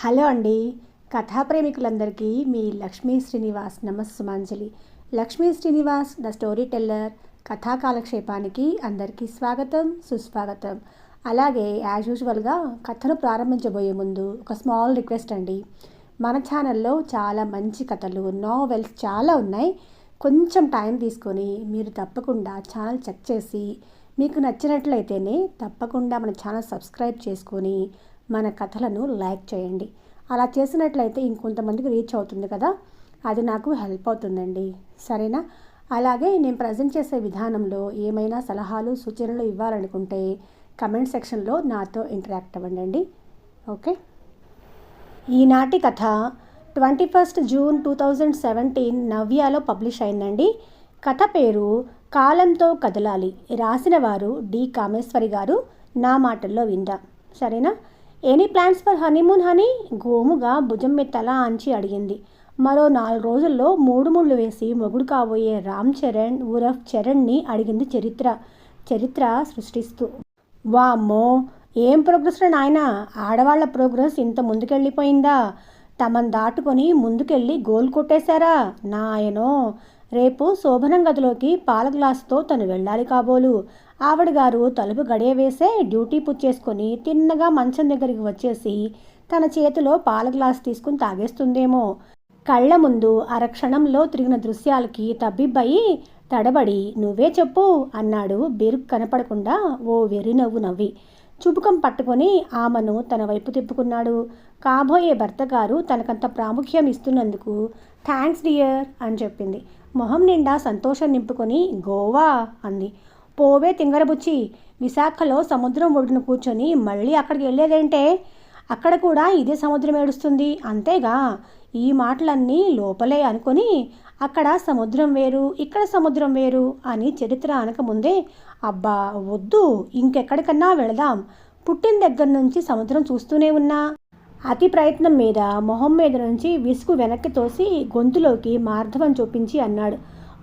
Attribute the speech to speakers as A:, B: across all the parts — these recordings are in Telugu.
A: హలో అండి. కథాప్రేమికులందరికీ మీ Lakshmi Srinivas నమస్సుమాంజలి. Lakshmi Srinivas the story teller కథా కాలక్షేపానికి అందరికీ స్వాగతం సుస్వాగతం. అలాగే యాజ్ యూజువల్గా కథను ప్రారంభించబోయే ముందు ఒక స్మాల్ రిక్వెస్ట్ అండి. మన ఛానల్లో చాలా మంచి కథలు నావెల్స్ చాలా ఉన్నాయి. కొంచెం టైం తీసుకొని మీరు తప్పకుండా ఛానల్ చెక్ చేసి మీకు నచ్చినట్లయితేనే తప్పకుండా మన ఛానల్ సబ్స్క్రైబ్ చేసుకొని మన కథలను లైక్ చేయండి. అలా చేసినట్లయితే ఇంకొంతమందికి రీచ్ అవుతుంది కదా? అది నాకు హెల్ప్ అవుతుందండి. సరేనా? అలాగే నేను ప్రజెంట్ చేసే విధానంలో ఏమైనా సలహాలు సూచనలు ఇవ్వాలనుకుంటే కమెంట్ సెక్షన్లో నాతో ఇంటరాక్ట్ అవ్వండి ఓకే? ఈనాటి కథ twenty first June two thousand seventeen నవ్యాలో publish అయిందండి. కథ పేరు కాలంతో కదలాలి రాసిన వారు డి కామేశ్వరి గారు. నా మాటల్లో విందా. సరేనా? Any plans for honeymoon honey? గోముగా భుజం మీద తల అంచి అడిగింది. మరో నాలుగు రోజుల్లో మూడు ముళ్ళు వేసి మొగుడు కాబోయే రామ్ చరణ్ ఉరఫ్ చరణ్ని అడిగింది చరిత్ర. చరిత్ర సృష్టిస్తూ. వామ్మో! ఏం ప్రోగ్రెస్ రా నాయన? ఆడవాళ్ళ ప్రోగ్రెస్ ఇంత ముందుకెళ్ళిపోయిందా? తమను దాటుకొని ముందుకెళ్ళి గోల్ కొట్టేశారా? నాయనో! రేపు శోభనం గదిలోకి పాల గ్లాసుతో తను వెళ్ళాలి కాబోలు. ఆవిడ గారు తలుపు గడియ వేసే డ్యూటీ పుచ్చేసుకొని తిన్నగా మంచం దగ్గరికి వచ్చేసి తన చేతిలో పాల గ్లాస్ తీసుకుని తాగేస్తుందేమో. కళ్ళ ముందు అరక్షణంలో తిరిగిన దృశ్యాలకి తబ్బిబ్బయి తడబడి నువ్వే చెప్పు అన్నాడు బెరుకు కనపడకుండా ఓ వెర్రి నవ్వు నవ్వి. చుబుకం పట్టుకొని ఆమెను తన వైపు తిప్పుకున్నాడు. కాబోయే భర్త గారు తనకంత ప్రాముఖ్యం ఇస్తున్నందుకు థ్యాంక్స్ డియర్ అని చెప్పింది. మొహం నిండా సంతోషం నింపుకొని గోవా అంది. పోవే తింగరబుచ్చి విశాఖలో సముద్రం ఒడ్డున కూర్చొని మళ్ళీ అక్కడికి వెళ్ళేదేంటే అక్కడ కూడా ఇదే సముద్రం ఏడుస్తుంది. అంతేగా ఈ మాటలన్నీ లోపలే అనుకొని అక్కడ సముద్రం వేరు ఇక్కడ సముద్రం వేరు అని చరిత్ర అనకముందే అబ్బా వద్దు ఇంకెక్కడికన్నా వెళదాం. పుట్టిన దగ్గర నుంచి సముద్రం చూస్తూనే ఉన్నా. అతి ప్రయత్నం మీద మొహం మీద నుంచి విసుగు వెనక్కి తోసి గొంతులోకి మార్ధవం చూపించి అన్నాడు.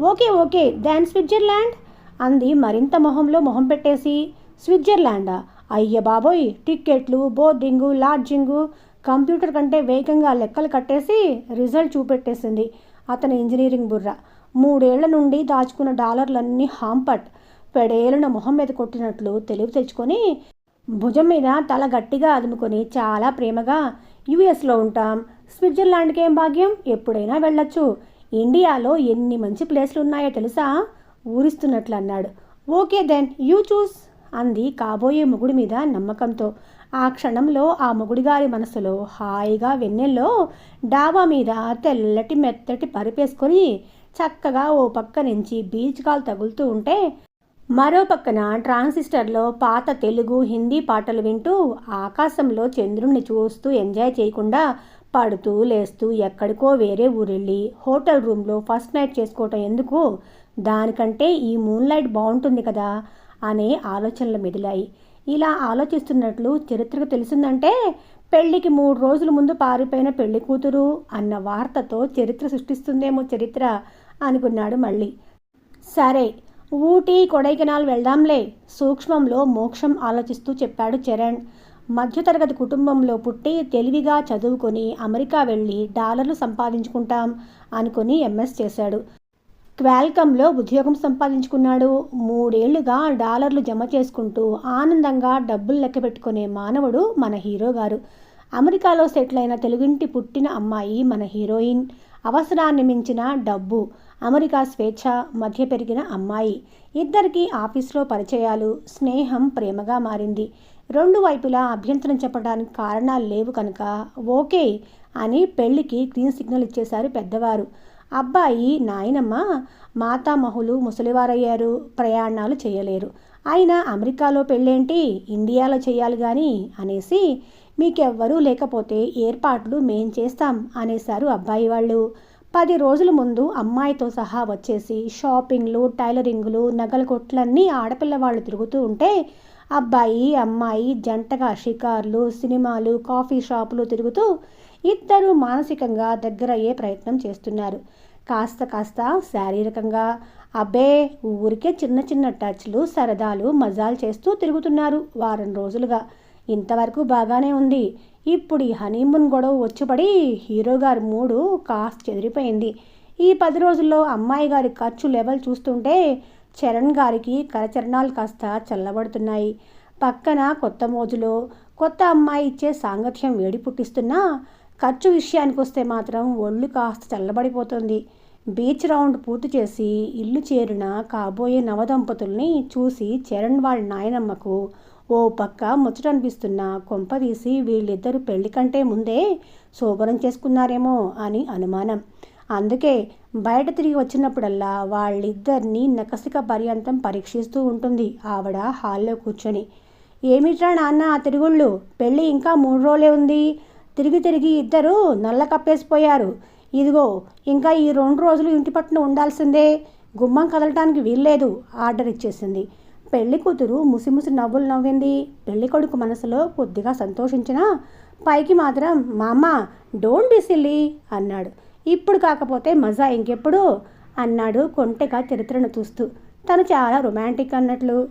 A: ఓకే ఓకే దాన్ స్విట్జర్లాండ్ అంది మరింత మొహంలో మొహం పెట్టేసి. స్విట్జర్లాండా? అయ్య బాబోయ్ టిక్కెట్లు బోర్డింగు లాడ్జింగు కంప్యూటర్ కంటే వేగంగా లెక్కలు కట్టేసి రిజల్ట్ చూపెట్టేసింది. అతని ఇంజనీరింగ్ బుర్ర. మూడేళ్ళ నుండి దాచుకున్న డాలర్లన్నీ హాంపట్. పెడేళ్ళను మొహం మీద కొట్టినట్లు తెలివి తెచ్చుకొని భుజం మీద తల గట్టిగా అదుముకొని చాలా ప్రేమగా యుఎస్లో ఉంటాం. స్విట్జర్లాండ్కి ఏం భాగ్యం? ఎప్పుడైనా వెళ్ళొచ్చు. ఇండియాలో ఎన్ని మంచి ప్లేస్లు ఉన్నాయో తెలుసా? ఊరిస్తున్నట్లు అన్నాడు ఓకే దెన్ యూ చూస్ అంది కాబోయే మొగుడి మీద నమ్మకంతో. ఆ క్షణంలో ఆ మొగుడిగారి మనసులో హాయిగా వెన్నెల్లో డాబా మీద తెల్లటి మెత్తటి పరిపేసుకొని చక్కగా ఓ పక్క నుంచి బీచ్ కాలు తగులుతూ ఉంటే మరో పక్కన ట్రాన్సిస్టర్లో పాత తెలుగు హిందీ పాటలు వింటూ ఆకాశంలో చంద్రుణ్ణి చూస్తూ ఎంజాయ్ చేయకుండా పడుతూ లేస్తూ ఎక్కడికో వేరే ఊరెళ్ళి హోటల్ రూమ్లో ఫస్ట్ నైట్ చేసుకోవటం ఎందుకు? దానికంటే ఈ మూన్ లైట్ బాగుంటుంది కదా అనే ఆలోచనలు మెదిలాయి. ఇలా ఆలోచిస్తున్నట్లు చరిత్రకు తెలిసిందంటే పెళ్ళికి మూడు రోజుల ముందు పారిపోయిన పెళ్ళి కూతురు అన్న వార్తతో చరిత్ర సృష్టిస్తుందేమో చరిత్ర అనుకున్నాడు మళ్ళీ. సరే ఊటీ కొడైకెనాల్ వెళ్దాంలే సూక్ష్మంలో మోక్షం ఆలోచిస్తూ చెప్పాడు చరణ్. మధ్యతరగతి కుటుంబంలో పుట్టి తెలివిగా చదువుకొని అమెరికా వెళ్ళి డాలర్లు సంపాదించుకుంటాం అనుకుని ఎంఎస్ చేశాడు. క్వాల్కమ్లో ఉద్యోగం సంపాదించుకున్నాడు. మూడేళ్ళుగా డాలర్లు జమ చేసుకుంటూ ఆనందంగా డబ్బులు లెక్క పెట్టుకునే మానవుడు మన హీరో గారు. అమెరికాలో సెటిల్ అయిన తెలుగింటి పుట్టిన అమ్మాయి మన హీరోయిన్. అవసరాన్ని మించిన డబ్బు. అమెరికా స్వేచ్ఛ మధ్య పెరిగిన అమ్మాయి. ఇద్దరికీ ఆఫీస్లో పరిచయాలు స్నేహం ప్రేమగా మారింది. రెండు వైపులా అభ్యంతరం చెప్పడానికి కారణాలు లేవు కనుక ఓకే అని పెళ్ళికి గ్రీన్ సిగ్నల్ ఇచ్చేశారు పెద్దవారు. అబ్బాయి నాయనమ్మ మాతామహులు ముసలివారయ్యారు ప్రయాణాలు చేయలేరు. అయినా అమెరికాలో పెళ్ళేంటి? ఇండియాలో చేయాలి కానీ అనేసి మీకెవ్వరూ లేకపోతే ఏర్పాట్లు మేం చేస్తాం అనేశారు అబ్బాయి వాళ్ళు. పది రోజుల ముందు అమ్మాయితో సహా వచ్చేసి షాపింగ్లు టైలరింగ్లు నగల కొట్లన్నీ ఆడపిల్లవాళ్ళు తిరుగుతూ ఉంటే అబ్బాయి అమ్మాయి జంటగా షికార్లు సినిమాలు కాఫీ షాపులు తిరుగుతూ ఇద్దరు మానసికంగా దగ్గరయ్యే ప్రయత్నం చేస్తున్నారు. కాస్త కాస్త శారీరకంగా అబ్బే ఊరికే చిన్న చిన్న టచ్లు సరదాలు మజాలు చేస్తూ తిరుగుతున్నారు వారం రోజులుగా. ఇంతవరకు బాగానే ఉంది. ఇప్పుడు ఈ హనీమూన్ గొడవ వచ్చిపడి హీరో గారి మూడు కాస్త చెదిరిపోయింది. ఈ పది రోజుల్లో అమ్మాయి గారి ఖర్చు లెవెల్ చూస్తుంటే చరణ్ గారికి కరచరణాలు కాస్త చల్లబడుతున్నాయి. పక్కన కొత్త మోజులో కొత్త అమ్మాయి ఇచ్చే సాంగత్యం వేడి పుట్టిస్తున్నా ఖర్చు విషయానికి వస్తే మాత్రం ఒళ్ళు కాస్త చల్లబడిపోతుంది. బీచ్ రౌండ్ పూర్తి చేసి ఇల్లు చేరిన కాబోయే నవదంపతుల్ని చూసి చరణ్ వాళ్ళ నాయనమ్మకు ఓ పక్క ముచ్చట అనిపిస్తున్న కొంపదీసి వీళ్ళిద్దరూ పెళ్ళి కంటే ముందే శోభనం చేసుకున్నారేమో అని అనుమానం. అందుకే బయట తిరిగి వచ్చినప్పుడల్లా వాళ్ళిద్దరినీ నకసిక పర్యంతం పరీక్షిస్తూ ఉంటుంది ఆవిడ హాల్లో కూర్చొని. ఏమిట్రా నాన్న ఆ తిరుగుళ్ళు? పెళ్ళి ఇంకా మూడు రోజులే ఉంది. తిరిగి తిరిగి ఇద్దరు నల్ల కప్పేసిపోయారు. ఇదిగో ఇంకా ఈ రెండు రోజులు ఇంటి పట్టున ఉండాల్సిందే. గుమ్మం కదలటానికి వీల్లేదు ఆర్డర్ ఇచ్చేసింది. పెళ్ళి కూతురు ముసిముసి నవ్వులు నవ్వింది. పెళ్ళి కొడుకు మనసులో కొద్దిగా సంతోషించినా పైకి మాత్రం మా అమ్మ డోంట్ బి సిల్లీ అన్నాడు. ఇప్పుడు కాకపోతే మజా ఇంకెప్పుడు? అన్నాడు కొంటెగా చరిత్రను చూస్తూ. తను చాలా రొమాంటిక్ అన్నట్లు.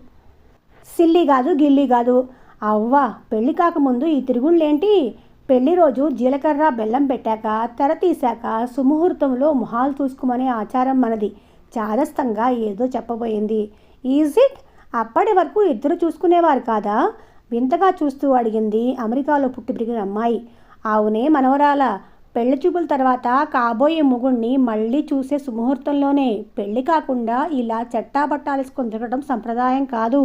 A: సిల్లి కాదు గిల్లి కాదు. అవ్వా పెళ్ళి కాకముందు ఈ తిరుగుళ్ళేంటి? పెళ్ళి రోజు జీలకర్ర బెల్లం పెట్టాక తెర తీశాక సుముహూర్తంలో మొహాలు చూసుకోమనే ఆచారం మనది. చాదస్తంగా ఏదో చెప్పబోయింది. Is it? అప్పటి వరకు ఇద్దరు చూసుకునేవారు కాదా? వింతగా చూస్తూ అడిగింది అమెరికాలో పుట్టి పెరిగిన అమ్మాయి. అవునే మనవరాల. పెళ్ళి చూపుల తర్వాత కాబోయే మొగుణ్ణి మళ్ళీ చూసే సుముహూర్తంలోనే. పెళ్ళి కాకుండా ఇలా చట్టాబట్టాలేసుకొని తిరగడం సంప్రదాయం కాదు.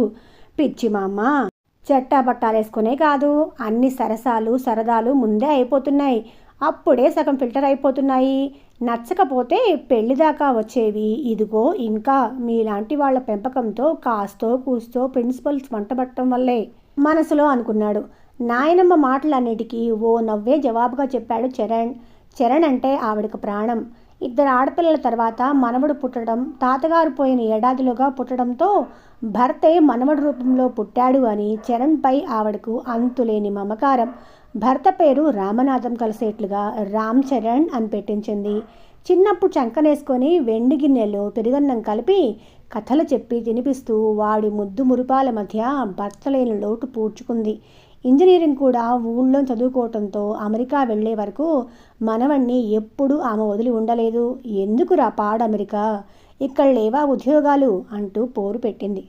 A: పిచ్చి మామ. చెట్టాబట్టాలేసుకునే కాదు. అన్ని సరసాలు సరదాలు ముందే అయిపోతున్నాయి. అప్పుడే సగం ఫిల్టర్ అయిపోతున్నాయి. నచ్చకపోతే పెళ్ళిదాకా వచ్చేవి. ఇదిగో ఇంకా మీలాంటి వాళ్ళ పెంపకంతో కాస్తో కూస్తో ప్రిన్సిపల్స్ వంటబట్టడం వల్లే మనసులో అనుకున్నాడు. నాయనమ్మ మాటలన్నిటికీ ఓ నవ్వే జవాబుగా చెప్పాడు చరణ్. చరణ్ అంటే ఆవిడకు ప్రాణం. ఇద్దరు ఆడపిల్లల తర్వాత మనవడు పుట్టడం తాతగారు పోయిన ఏడాదిలోగా పుట్టడంతో భర్తే మనవడు రూపంలో పుట్టాడు అని చరణ్పై ఆవిడకు అంతులేని మమకారం. భర్త పేరు రామనాథం కలిసేట్లుగా రామ్ చరణ్ అని పెట్టించింది. చిన్నప్పుడు చంకనేసుకొని వెండి గిన్నెలో పెరుగన్నం కలిపి కథలు చెప్పి తినిపిస్తూ వాడి ముద్దు మురిపాల మధ్య భర్త లేని లోటు పూడ్చుకుంది. ఇంజనీరింగ్ కూడా ఊళ్ళో చదువుకోవటంతో అమెరికా వెళ్ళే వరకు మనవణ్ణి ఎప్పుడూ ఆమె వదిలి ఉండలేదు. ఎందుకురా పాడు అమెరికా? ఇక్కడ లేవా ఉద్యోగాలు? అంటూ పోరు పెట్టింది.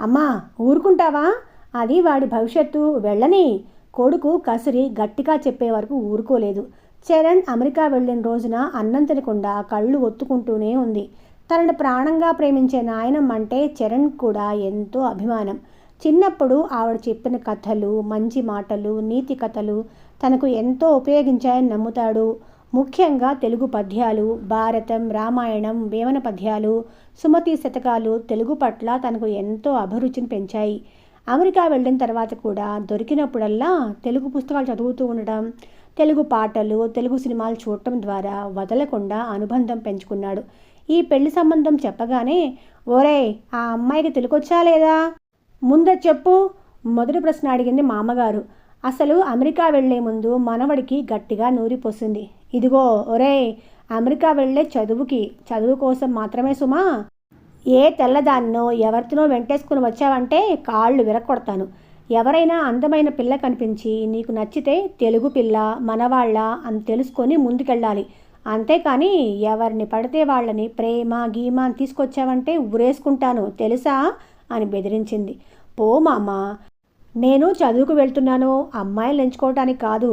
A: అమ్మా ఊరుకుంటావా? అది వాడి భవిష్యత్తు. వెళ్ళని. కొడుకు కసిరి గట్టిగా చెప్పే వరకు ఊరుకోలేదు. చరణ్ అమెరికా వెళ్ళిన రోజున అన్నం తినకుండా కళ్ళు ఒత్తుకుంటూనే ఉంది. తనను ప్రాణంగా ప్రేమించే నాయనమ్మ అంటే చరణ్ కూడా ఎంతో అభిమానం. చిన్నప్పుడు ఆవిడ చెప్పిన కథలు మంచి మాటలు నీతి కథలు తనకు ఎంతో ఉపయోగించాయని నమ్ముతాడు. ముఖ్యంగా తెలుగు పద్యాలు భారతం రామాయణం వేమన పద్యాలు సుమతి శతకాలు తెలుగు పట్ల తనకు ఎంతో అభిరుచిని పెంచాయి. అమెరికా వెళ్ళిన తర్వాత కూడా దొరికినప్పుడల్లా తెలుగు పుస్తకాలు చదువుతూ ఉండడం తెలుగు పాటలు తెలుగు సినిమాలు చూడటం ద్వారా వదలకుండా అనుబంధం పెంచుకున్నాడు. ఈ పెళ్ళి సంబంధం చెప్పగానే ఓరే ఆ అమ్మాయికి తెలుగొచ్చా లేదా? ముందే చెప్పు. మొదటి ప్రశ్న అడిగింది మామగారు. అసలు అమెరికా వెళ్ళే ముందు మనవడికి గట్టిగా నూరిపోసింది. ఇదిగో ఒరే అమెరికా వెళ్ళే చదువుకి చదువు కోసం మాత్రమే సుమా? ఏ తెల్లదాన్నో ఎవరితోనో వెంటేసుకుని వచ్చావంటే కాళ్ళు విరక్కొడతాను ఎవరైనా అందమైన పిల్ల కనిపించి నీకు నచ్చితే తెలుగు పిల్ల మనవాళ్ళ అని తెలుసుకొని ముందుకెళ్ళాలి. అంతేకాని ఎవరిని పడితే వాళ్ళని ప్రేమ గీమ అని తీసుకొచ్చావంటే ఉరేసుకుంటాను తెలుసా? అని బెదిరించింది. పో మామ నేను చదువుకు వెళ్తున్నాను అమ్మాయిలు ఎంచుకోవటానికి కాదు.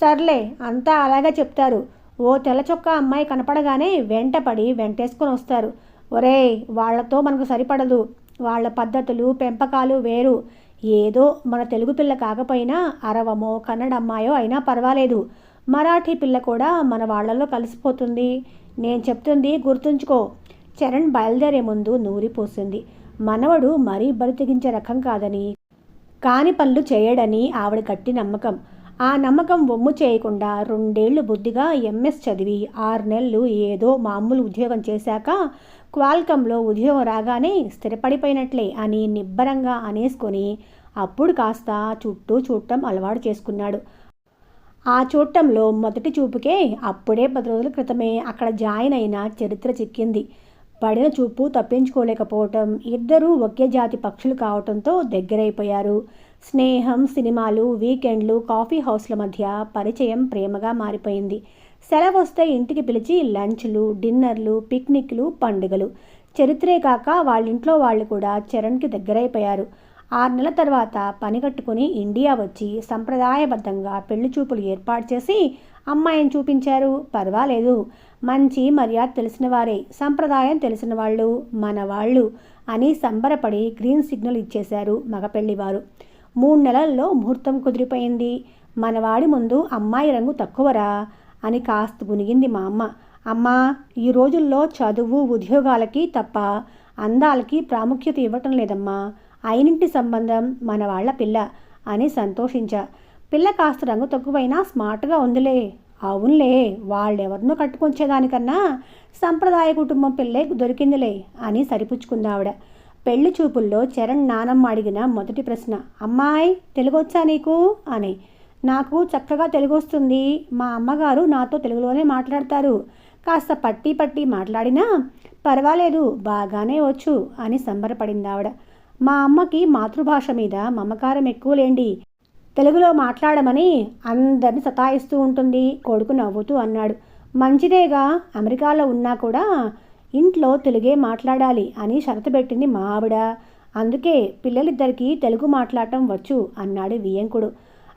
A: సర్లే అంతా అలాగే చెప్తారు. ఓ తెల్ల చొక్కా అమ్మాయి కనపడగానే వెంటపడి వెంటేసుకొని వస్తారు. ఒరే వాళ్ళతో మనకు సరిపడదు. వాళ్ళ పద్ధతులు పెంపకాలు వేరు. ఏదో మన తెలుగు పిల్ల కాకపోయినా అరవమో కన్నడ అమ్మాయో అయినా పర్వాలేదు. మరాఠీ పిల్ల కూడా మన వాళ్ళలో కలిసిపోతుంది. నేను చెప్తుంది గుర్తుంచుకో. చరణ్ బయలుదేరే ముందు నూరిపోసింది. మనవడు మరీ బరి తెగించే రకం కాదని కాని పనులు చేయడని ఆవిడ గట్టి నమ్మకం. ఆ నమ్మకం వమ్ము చేయకుండా రెండేళ్ళు బుద్ధిగా ఎంఎస్ చదివి ఆరు నెలలు ఏదో మామూలు ఉద్యోగం చేశాక క్వాల్కంలో ఉద్యోగం రాగానే స్థిరపడిపోయినట్లే అని నిబ్బరంగా అనేసుకొని అప్పుడు కాస్త చుట్టూ చూడటం అలవాటు చేసుకున్నాడు. ఆ చూడటంలో మొదటి చూపుకే అప్పుడే పది రోజుల క్రితమే అక్కడ జాయిన్ అయిన చరిత్ర చిక్కింది. పడిన చూపు తప్పించుకోలేకపోవటం ఇద్దరూ ఒకే జాతి పక్షులు కావటంతో దగ్గరైపోయారు. స్నేహం సినిమాలు వీకెండ్లు కాఫీ హౌస్ల మధ్య పరిచయం ప్రేమగా మారిపోయింది. సెలవు వస్తే ఇంటికి పిలిచి లంచ్లు డిన్నర్లు పిక్నిక్లు పండుగలు. చరిత్రే కాక వాళ్ళ ఇంట్లో వాళ్ళు కూడా చరణ్కి దగ్గరైపోయారు. ఆరు నెలల తర్వాత పని కట్టుకుని ఇండియా వచ్చి సంప్రదాయబద్ధంగా పెళ్ళి చూపులు ఏర్పాటు చేసి అమ్మాయిని చూపించారు. పర్వాలేదు. మంచి మర్యాద తెలిసిన వారే సంప్రదాయం తెలిసిన వాళ్ళు మన వాళ్ళు అని సంబరపడి గ్రీన్ సిగ్నల్ ఇచ్చేశారు మగ పెళ్ళివారు మూడు నెలల్లో ముహూర్తం కుదిరిపోయింది. మనవాడి ముందు అమ్మాయి రంగు తక్కువరా? అని కాస్త గునిగింది మా అమ్మ. అమ్మా ఈ రోజుల్లో చదువు ఉద్యోగాలకి తప్ప అందాలకి ప్రాముఖ్యత ఇవ్వటం లేదమ్మా. అయినింటి సంబంధం మన వాళ్ళ పిల్ల అని సంతోషించా. పిల్ల కాస్త రంగు తక్కువైనా స్మార్ట్గా ఉందిలే. అవునులే వాళ్ళెవరినో కట్టుకొచ్చేదానికన్నా సంప్రదాయ కుటుంబం పిల్లే దొరికిందిలే అని సరిపుచ్చుకుందావిడ. పెళ్ళి చూపుల్లో చరణ్ నానమ్మ అడిగిన మొదటి ప్రశ్న అమ్మాయి తెలుగొచ్చా నీకు? అని. నాకు చక్కగా తెలుగు వస్తుంది మా అమ్మగారు నాతో తెలుగులోనే మాట్లాడతారు. కాస్త పట్టి పట్టి మాట్లాడినా పర్వాలేదు బాగానే వచ్చు అని సంబరపడింది ఆవిడ. మా అమ్మకి మాతృభాష మీద మమకారం ఎక్కువలేండి తెలుగులో మాట్లాడమని అందరిని సతాయిస్తూ ఉంటుంది కొడుకు నవ్వుతూ అన్నాడు. మంచిదేగా అమెరికాలో ఉన్నా కూడా ఇంట్లో తెలుగే మాట్లాడాలి అని షరతు పెట్టింది మా ఆవిడ. అందుకే పిల్లలిద్దరికీ తెలుగు మాట్లాడటం వచ్చు అన్నాడు వియంకుడు.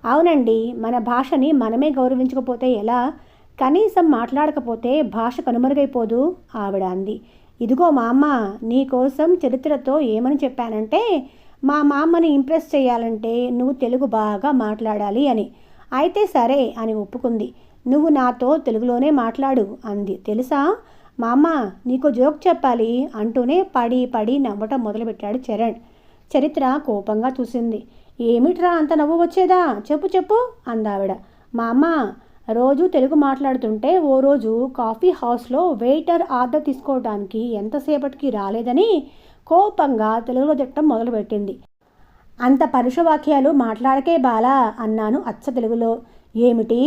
A: అవునండి మన భాషని మనమే గౌరవించకపోతే ఎలా? కనీసం మాట్లాడకపోతే భాష కనుమరుగైపోదు ఆవిడ అంది. ఇదిగో మా అమ్మ నీకోసం చరిత్రతో ఏమని చెప్పానంటే మా మామని ఇంప్రెస్ చేయాలంటే నువ్వు తెలుగు బాగా మాట్లాడాలి అని. అయితే సరే అని ఒప్పుకుంది. నువ్వు నాతో తెలుగులోనే మాట్లాడు అంది. తెలుసా? మా అమ్మ నీకు జోక్ చెప్పాలి అంటూనే పడి పడి నవ్వటం మొదలుపెట్టాడు చరణ్. చరిత్ర కోపంగా చూసింది. ఏమిట్రా అంత నవ్వు వచ్చేదా? చెప్పు చెప్పు అందావిడ. మా అమ్మ రోజు తెలుగు మాట్లాడుతుంటే ఓ రోజు కాఫీ హౌస్లో వెయిటర్ ఆర్డర్ తీసుకోవడానికి ఎంతసేపటికి రాలేదని కోపంగా తెలుగులో తిట్టడం మొదలుపెట్టింది. అంత పరుషవాక్యాలు మాట్లాడకే బాలా అన్నాను అచ్చ తెలుగులో. ఏమిటి?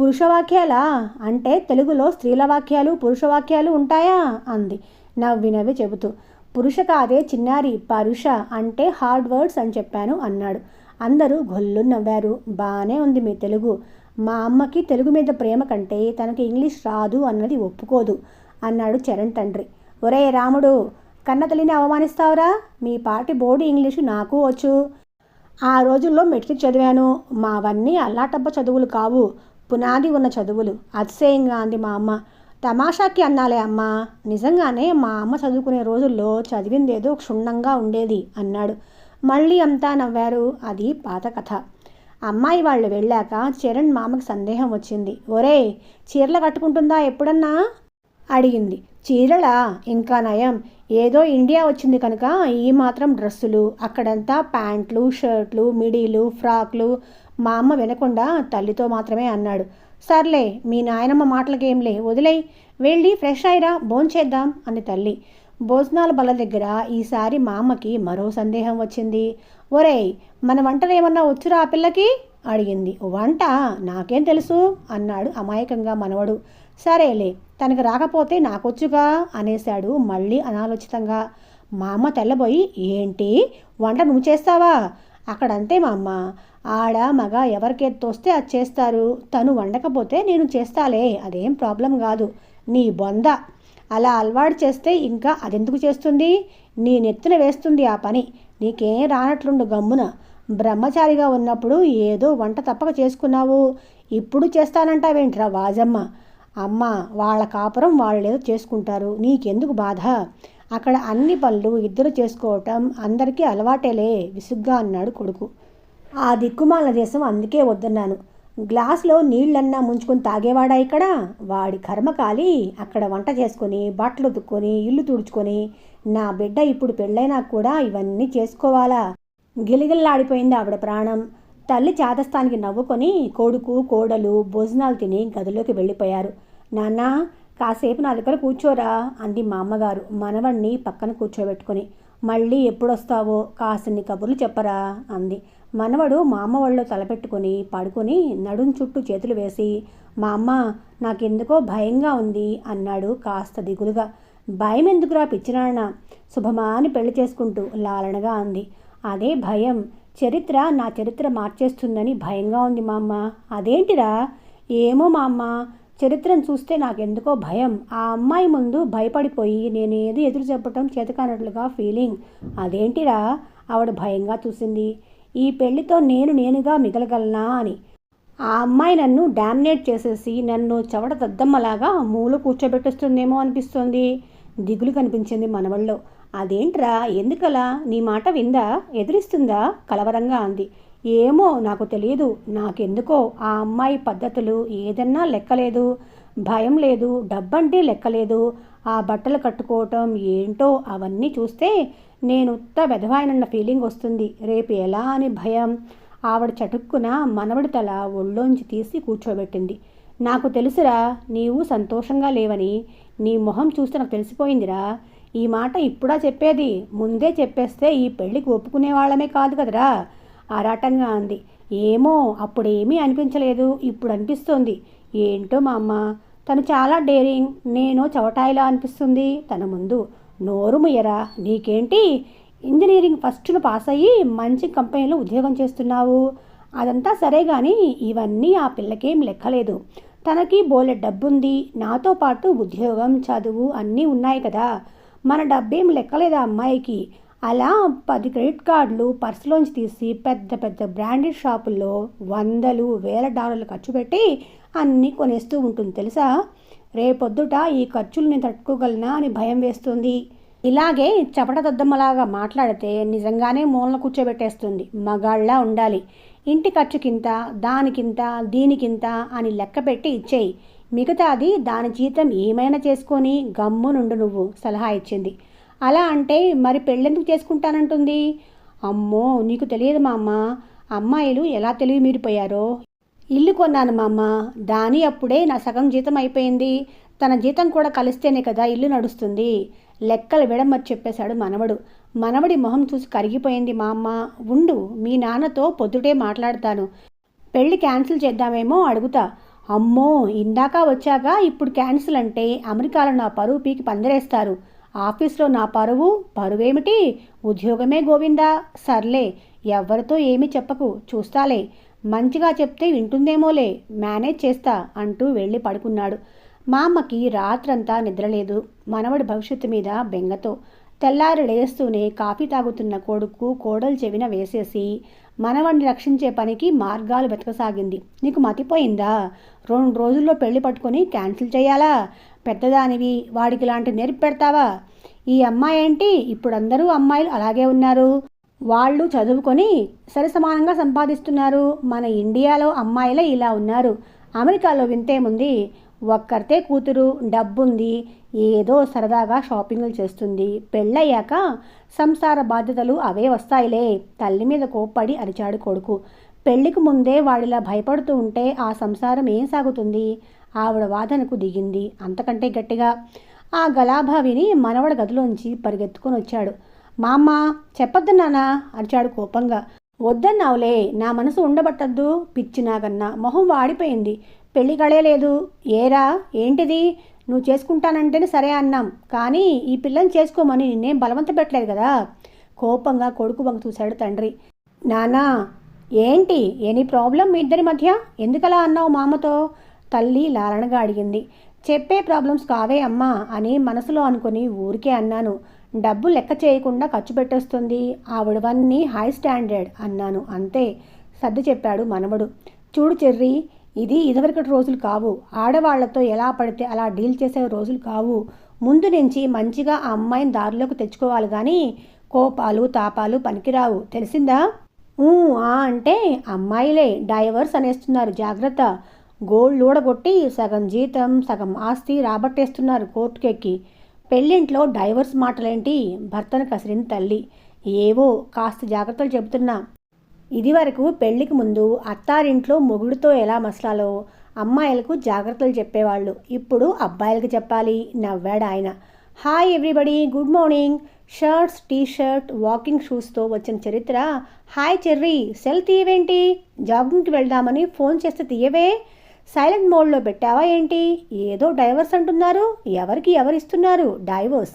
A: పురుషవాక్యాలా? అంటే తెలుగులో స్త్రీల వాక్యాలు పురుషవాక్యాలు ఉంటాయా? అంది. నవ్వి నవ్వి చెబుతూ. పురుష కాదే చిన్నారి పరుష అంటే హార్డ్ వర్డ్స్ అని చెప్పాను అన్నాడు. అందరూ గొల్లు నవ్వారు. బాగానే ఉంది మీ తెలుగు. మా అమ్మకి తెలుగు మీద ప్రేమ కంటే తనకి ఇంగ్లీష్ రాదు అన్నది ఒప్పుకోదు అన్నాడు చరణ్ తండ్రి. ఒరే రాముడు కన్నతల్లిని అవమానిస్తావురా? మీ పాటి బోర్డు ఇంగ్లీషు నాకు వచ్చు. ఆ రోజుల్లో మెట్రిక్ చదివాను. మావన్నీ అల్లాటబ్బ చదువులు కావు. పునాది ఉన్న చదువులు. అతిశయంగా అంది మా అమ్మ. తమాషాకి అన్నాలే అమ్మ. నిజంగానే మా అమ్మ చదువుకునే రోజుల్లో చదివిందేదో క్షుణ్ణంగా ఉండేది అన్నాడు. మళ్ళీ అంతా నవ్వారు. అది పాత కథ. అమ్మాయి వాళ్ళు వెళ్ళాక చరణ్ మామకు సందేహం వచ్చింది. ఒరే చీరలు కట్టుకుంటుందా ఎప్పుడన్నా? అడిగింది. చీరలా? ఇంకా నయం. ఏదో ఇండియా వచ్చింది కనుక ఈ మాత్రం డ్రెస్సులు. అక్కడంతా ప్యాంట్లు షర్ట్లు మిడీలు ఫ్రాక్లు. మా అమ్మ వినకుండా తల్లితో మాత్రమే అన్నాడు. సర్లే మీ నాయనమ్మ మాటలకేంలే వదిలే వెళ్ళి ఫ్రెష్ అయిరా భోంచేద్దాం అంది తల్లి. భోజనాల బల దగ్గర ఈసారి మా అమ్మకి మరో సందేహం వచ్చింది. ఒరేయ్ మన వంటలు ఏమన్నా వచ్చురా ఆ పిల్లకి? అడిగింది. వంట? నాకేం తెలుసు? అన్నాడు అమాయకంగా మనవడు. సరేలే తనకు రాకపోతే నాకొచ్చుగా? అనేశాడు మళ్ళీ అనాలోచితంగా. మా అమ్మ తెల్లబోయి ఏంటి? వంట నువ్వు చేస్తావా? అక్కడంతే మా అమ్మ. ఆడ మగ ఎవరికేది తోస్తే అది చేస్తారు. తను వండకపోతే నేను చేస్తాలే. అదేం ప్రాబ్లం కాదు. నీ బొంద. అలా అలవాటు చేస్తే ఇంకా అదెందుకు చేస్తుంది? నీ నెత్తిన వేస్తుంది ఆ పని. నీకేం రానట్లుండు గమ్మున. బ్రహ్మచారిగా ఉన్నప్పుడు ఏదో వంట తప్పక చేసుకున్నావు. ఇప్పుడు చేస్తానంటావేంట్రా వాజమ్మ? అమ్మ వాళ్ళ కాపురం వాళ్ళేదో చేసుకుంటారు. నీకెందుకు బాధ? అక్కడ అన్ని పనులు ఇద్దరు చేసుకోవటం అందరికీ అలవాటేలే. విసుగ్గా అన్నాడు కొడుకు. ఆ దిక్కుమాల దేశం అందుకే వద్దన్నాను. గ్లాసులో నీళ్ళన్నా ముంచుకొని తాగేవాడా ఇక్కడ? వాడి కర్మ కాలి అక్కడ వంట చేసుకొని బట్టలు ఉతుక్కొని ఇల్లు తుడుచుకొని నా బిడ్డ ఇప్పుడు పెళ్ళైనా కూడా ఇవన్నీ చేసుకోవాలా? గిలిగిల్లాడిపోయింది ఆవిడ ప్రాణం. తల్లి చేతస్థానికి నవ్వుకొని కొడుకు కోడలు భోజనాలు తిని గదిలోకి వెళ్ళిపోయారు. నాన్న కాసేపు నా దగ్గర కూర్చోరా అంది మా అమ్మగారు మనవణ్ణి పక్కన కూర్చోబెట్టుకొని. మళ్ళీ ఎప్పుడొస్తావో కాసిన్ని కబుర్లు చెప్పరా అంది. మనవడు మా అమ్మ వాళ్ళు తలపెట్టుకొని పడుకొని నడుం చుట్టూ చేతులు వేసి మా అమ్మ నాకెందుకో భయంగా ఉంది అన్నాడు కాస్త దిగులుగా. భయం ఎందుకురా పిచ్చినాన్న? శుభమా అని పెళ్ళి చేసుకుంటూ లాలనగా అంది. అదే భయం. చరిత్ర నా చరిత్ర మార్చేస్తుందని భయంగా ఉంది మా అమ్మ. అదేంటిరా? ఏమో మా అమ్మ. చరిత్రను చూస్తే నాకెందుకో భయం. ఆ అమ్మాయి ముందు భయపడిపోయి నేనేది ఎదురు చెప్పటం చేతకానట్లుగా ఫీలింగ్ అదేంటిరా? ఆవిడ భయంగా చూసింది. ఈ పెళ్ళితో నేను నేనుగా మిగలగలనా అని. ఆ అమ్మాయి నన్ను డామినేట్ చేసేసి నన్ను చవడ దద్దమ్మలాగా మూలు కూర్చోబెట్టేస్తుందేమో అనిపిస్తుంది. దిగులు కనిపించింది మనవల్లో అదేంట్రా? ఎందుకలా? నీ మాట విందా? ఎదురిస్తుందా? కలవరంగా అంది. ఏమో నాకు తెలియదు నాకెందుకో ఆ అమ్మాయి పద్ధతులు ఏదన్నా లెక్కలేదు. భయం లేదు. డబ్బంటే లెక్కలేదు. ఆ బట్టలు కట్టుకోవటం ఏంటో అవన్నీ చూస్తే నేను ఉత్త వెధవాయనన్న ఫీలింగ్ వస్తుంది. రేపు ఎలా అని భయం. ఆవిడ చటుక్కున మనవడి తల ఒళ్ళోంచి తీసి కూర్చోబెట్టింది. నాకు తెలుసురా నీవు సంతోషంగా లేవని. నీ మొహం చూస్తే నాకు తెలిసిపోయిందిరా. ఈ మాట ఇప్పుడా చెప్పేది. ముందే చెప్పేస్తే ఈ పెళ్ళికి ఒప్పుకునే వాళ్ళమే కాదు కదరా. ఆరాటంగా అంది. ఏమో అప్పుడేమీ అనిపించలేదు. ఇప్పుడు అనిపిస్తోంది. ఏంటో మా అమ్మ తను చాలా డేరింగ్ నేను చవటాయిలా అనిపిస్తుంది. తన ముందు నోరు ముయ్యరా. నీకేంటి? ఇంజనీరింగ్ ఫస్ట్ను పాస్ అయ్యి మంచి కంపెనీలో ఉద్యోగం చేస్తున్నావు. అదంతా సరే కానీ ఇవన్నీ ఆ పిల్లకేం లెక్కలేదు. తనకి బోలె డబ్బుంది. నాతో పాటు ఉద్యోగం చదువు అన్నీ ఉన్నాయి కదా. మన డబ్బేం లెక్కలేదు ఆ అమ్మాయికి. అలా పది క్రెడిట్ కార్డులు పర్సులోంచి తీసి పెద్ద పెద్ద బ్రాండెడ్ షాపుల్లో వందలు వేల డాలర్లు ఖర్చు పెట్టి అన్నీ కొనేస్తూ ఉంటుంది తెలుసా? రేపొద్దుట ఈ ఖర్చులు నేను తట్టుకోగలనా అని భయం వేస్తుంది. ఇలాగే చపట దద్దమ్మలాగా మాట్లాడితే నిజంగానే మూలన కూర్చోబెట్టేస్తుంది. మగాళ్ళ ఉండాలి. ఇంటి ఖర్చుకింత దానికింత దీనికింత అని లెక్క పెట్టి ఇచ్చేయి. మిగతాది దాని జీతం ఏమైనా చేసుకొని గమ్మునుండు నువ్వు సలహా ఇచ్చింది. అలా అంటే మరి పెళ్ళెందుకు చేసుకుంటానంటుంది? అమ్మో నీకు తెలియదు మా అమ్మ అమ్మాయిలు ఎలా తెలివి మీరిపోయారో ఇల్లు కొన్నాను మా అమ్మ దాని అప్పుడే నా సగం జీతం అయిపోయింది. తన జీతం కూడా కలిస్తేనే కదా ఇల్లు నడుస్తుంది. లెక్కలు విడమని చెప్పేశాడు మనవడు. మనవడి మొహం చూసి కరిగిపోయింది మా అమ్మ ఉండు మీ నాన్నతో పొద్దుటే మాట్లాడతాను. పెళ్ళి క్యాన్సిల్ చేద్దామేమో అడుగుతా. అమ్మో ఇందాక వచ్చాక ఇప్పుడు క్యాన్సిల్ అంటే అమెరికాలో నా పరువు పీకి పందిరేస్తారు. ఆఫీస్లో నా పరువు పరువేమిటి? ఉద్యోగమే గోవిందా? సర్లే ఎవరితో ఏమీ చెప్పకు చూస్తాలే. మంచిగా చెప్తే వింటుందేమోలే మేనేజ్ చేస్తా అంటూ వెళ్ళి పడుకున్నాడు. మా అమ్మకి రాత్రంతా నిద్రలేదు మనవడి భవిష్యత్తు మీద బెంగతో. తెల్లారి లేస్తూనే కాఫీ తాగుతున్న కొడుకు కోడలు చెవిన వేసేసి మనవడిని రక్షించే పనికి మార్గాలు వెతకసాగింది. నీకు మతిపోయిందా? రెండు రోజుల్లో పెళ్ళి పట్టుకొని క్యాన్సిల్ చేయాలా? పెద్దదానివి వాడికి లాంటి నేర్పి పెడతావా? ఈ అమ్మాయి ఏంటి? ఇప్పుడు అందరూ అమ్మాయిలు అలాగే ఉన్నారు. వాళ్ళు చదువుకొని సరిసమానంగా సంపాదిస్తున్నారు. మన ఇండియాలో అమ్మాయిలే ఇలా ఉన్నారు. అమెరికాలో వింతేముంది ఒక్కరితే కూతురు డబ్బుంది ఏదో సరదాగా షాపింగ్లు చేస్తుంది. పెళ్ళయ్యాక సంసార బాధ్యతలు అవే వస్తాయిలే. తల్లి మీద కోప్పడి అరిచాడు కొడుకు. పెళ్ళికి ముందే వాడిలా భయపడుతూ ఉంటే ఆ సంసారం ఏం సాగుతుంది? ఆవిడ వాదనకు దిగింది. అంతకంటే గట్టిగా ఆ గలాభావిని మనవడ గదిలోంచి పరిగెత్తుకొని వచ్చాడు. మా అమ్మ చెప్పొద్దు నానా అరిచాడు కోపంగా. వద్దన్నావులే నా మనసు ఉండబట్టద్దు పిచ్చి నాగన్నా. మొహం వాడిపోయింది. పెళ్ళి కళేలేదు ఏరా ఏంటిది? నువ్వు చేసుకుంటానంటేనే సరే అన్నాం. కానీ ఈ పిల్లని చేసుకోమని నిన్నేం బలవంత పెట్టలేదు కదా? కోపంగా కొడుకు వంక చూశాడు తండ్రి. నానా ఏంటి? ఎనీ ప్రాబ్లం మీ ఇద్దరి మధ్య? ఎందుకలా అన్నావు మామతో? తల్లి లాలనగా అడిగింది. చెప్పే ప్రాబ్లమ్స్ కావే అమ్మా అని మనసులో అనుకుని ఊరికే అన్నాను. డబ్బు లెక్క చేయకుండా ఖర్చు పెట్టేస్తుంది. ఆవిడవన్నీ హై స్టాండర్డ్ అన్నాను. అంతే సర్ది చెప్పాడు మనవడు. చూడు చెర్రి ఇది ఇదివరకటి రోజులు కావు. ఆడవాళ్ళతో ఎలా పడితే అలా డీల్ చేసే రోజులు కావు. ముందు నుంచి మంచిగా ఆ అమ్మాయిని దారిలోకి తెచ్చుకోవాలి కానీ కోపాలు తాపాలు పనికిరావు. తెలిసిందా? ఆ అంటే అమ్మాయిలే. డైవర్స్ అనేస్తున్నారు. జాగ్రత్త. గోల్డ్ ఊడగొట్టి సగం జీతం సగం ఆస్తి రాబట్టేస్తున్నారు కోర్టుకెక్కి. పెళ్ళింట్లో డైవర్స్ మాటలేంటి? భర్తను కసిరిన తల్లి. ఏవో కాస్త జాగ్రత్తలు చెబుతున్నా. ఇదివరకు పెళ్ళికి ముందు అత్తారింట్లో మొగుడితో ఎలా మసలాలో అమ్మాయిలకు జాగ్రత్తలు చెప్పేవాళ్ళు. ఇప్పుడు అబ్బాయిలకు చెప్పాలి. నవ్వాడు ఆయన. Hi everybody good morning. Shirts T shirt walking షూస్తో వచ్చిన చరిత్ర. హాయ్ చెర్రీ సెల్ తీయవేంటి జాగింగ్కి వెళ్దామని ఫోన్ చేస్తే తీయవే. సైలెంట్ మోడ్లో పెట్టావా ఏంటి? ఏదో డైవర్స్ అంటున్నారు. ఎవరికి ఎవరిస్తున్నారు? డైవర్స్.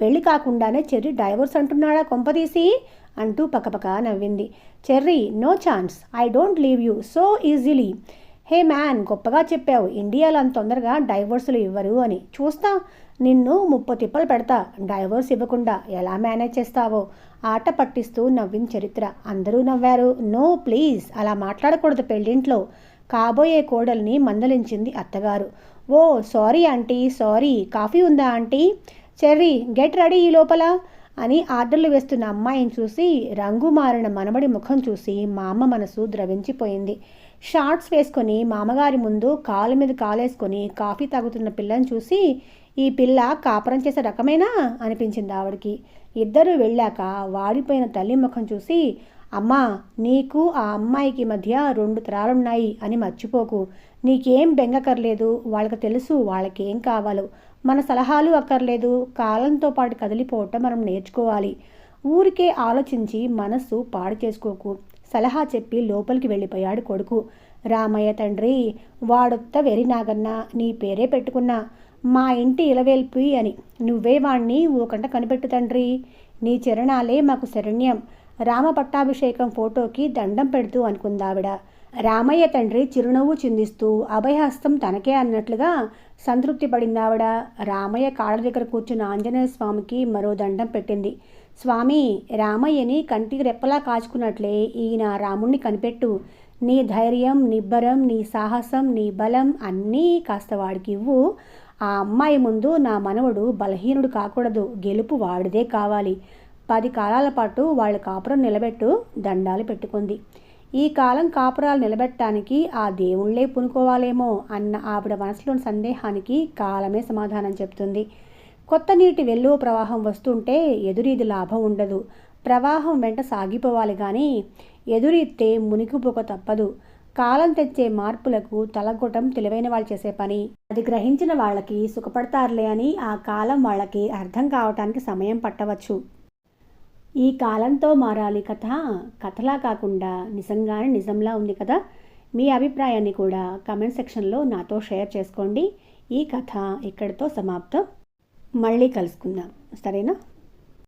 A: పెళ్ళి కాకుండానే చెర్రీ డైవర్స్ అంటున్నాడా కొంపదీసి? అంటూ పక్కపక్క నవ్వింది. Cherry no chance. I don't leave you so easily. Hey man గొప్పగా చెప్పావు. ఇండియాలో అంత తొందరగా డైవర్సులు ఇవ్వరు అని. చూస్తా నిన్ను ముప్పు తిప్పలు పెడతా. డైవర్స్ ఇవ్వకుండా ఎలా మేనేజ్ చేస్తావో? ఆట పట్టిస్తూ నవ్విన చరిత్ర. అందరూ నవ్వారు. No please. అలా మాట్లాడకూడదు పెళ్ళింట్లో. కాబోయే కోడల్ని మందలించింది అత్తగారు. Oh sorry aunty sorry. Coffee ఉందా ఆంటీ? చెర్రీ గెట్ రెడీ ఈ లోపల అని ఆర్డర్లు వేస్తున్న అమ్మాయిని చూసి రంగు మారిన మనబడి ముఖం చూసి మా అమ్మ మనసు ద్రవించిపోయింది. షార్ట్స్ వేసుకొని మామగారి ముందు కాలు మీద కాలేసుకొని కాఫీ తాగుతున్న పిల్లని చూసి ఈ పిల్ల కాపురం చేసే రకమేనా? అనిపించింది ఆవిడకి. ఇద్దరు వెళ్ళాక వాడిపోయిన తల్లి ముఖం చూసి అమ్మా నీకు ఆ అమ్మాయికి మధ్య రెండు తరాలున్నాయి అని మర్చిపోకు. నీకేం బెంగకర్లేదు వాళ్ళకి తెలుసు వాళ్ళకేం కావాలో. మన సలహాలు అక్కర్లేదు కాలంతో పాటు కదిలిపోవటం మనం నేర్చుకోవాలి. ఊరికే ఆలోచించి మనస్సు పాడు చేసుకోకు. సలహా చెప్పి లోపలికి వెళ్ళిపోయాడు కొడుకు. రామయ్య తండ్రి వాడొత్త వెరినాగన్న నీ పేరే పెట్టుకున్నా. మా ఇంటి ఇలవేల్పి అని. నువ్వే వాణ్ణి ఊకంట కనిపెట్టు తండ్రి. నీ చరణాలే మాకు శరణ్యం. రామ పట్టాభిషేకం ఫోటోకి దండం పెడుతూ అనుకుందావిడ. రామయ్య తండ్రి చిరునవ్వు చిందిస్తూ అభయహస్తం తనకే అన్నట్లుగా సంతృప్తి పడిందావిడ. రామయ్య కాళ్ళ దగ్గర కూర్చున్న ఆంజనేయ స్వామికి మరో దండం పెట్టింది. స్వామి రామయ్యని కంటికి రెప్పలా కాచుకున్నట్లే ఈయన రాముణ్ణి కనిపెట్టు. నీ ధైర్యం నిబ్బరం నీ సాహసం నీ బలం అన్నీ కాస్త వాడికి ఇవ్వు. ఆ అమ్మాయి ముందు నా మనవడు బలహీనుడు కాకూడదు. గెలుపు వాడిదే కావాలి. పది కాలాల పాటు వాళ్ళ కాపురం నిలబెట్టు దండాలు పెట్టుకుంది. ఈ కాలం కాపురాలు నిలబెట్టడానికి ఆ దేవుళ్ళే పునుకోవాలేమో అన్న ఆవిడ మనసులోని సందేహానికి కాలమే సమాధానం చెప్తుంది. కొత్త నీటి వెల్లువ ప్రవాహం వస్తుంటే ఎదురీది లాభం ఉండదు. ప్రవాహం వెంట సాగిపోవాలి కానీ ఎదురీతే మునిగిపోక తప్పదు. కాలం తెచ్చే మార్పులకు తలగొట్టం తెలివైన వాళ్ళు చేసే పని. అది గ్రహించిన వాళ్ళకి సుఖపడతారులే అని ఆ కాలం వాళ్ళకి అర్థం కావటానికి సమయం పట్టవచ్చు. ఈ కాలంతో మారాలి కథ. కథలా కాకుండా నిజంగానే నిజంలా ఉంది కదా? మీ అభిప్రాయాన్ని కూడా కమెంట్ సెక్షన్లో నాతో షేర్ చేసుకోండి. ఈ కథ ఇక్కడితో సమాప్తం? మళ్ళీ కలుసుకుందాం. సరేనా?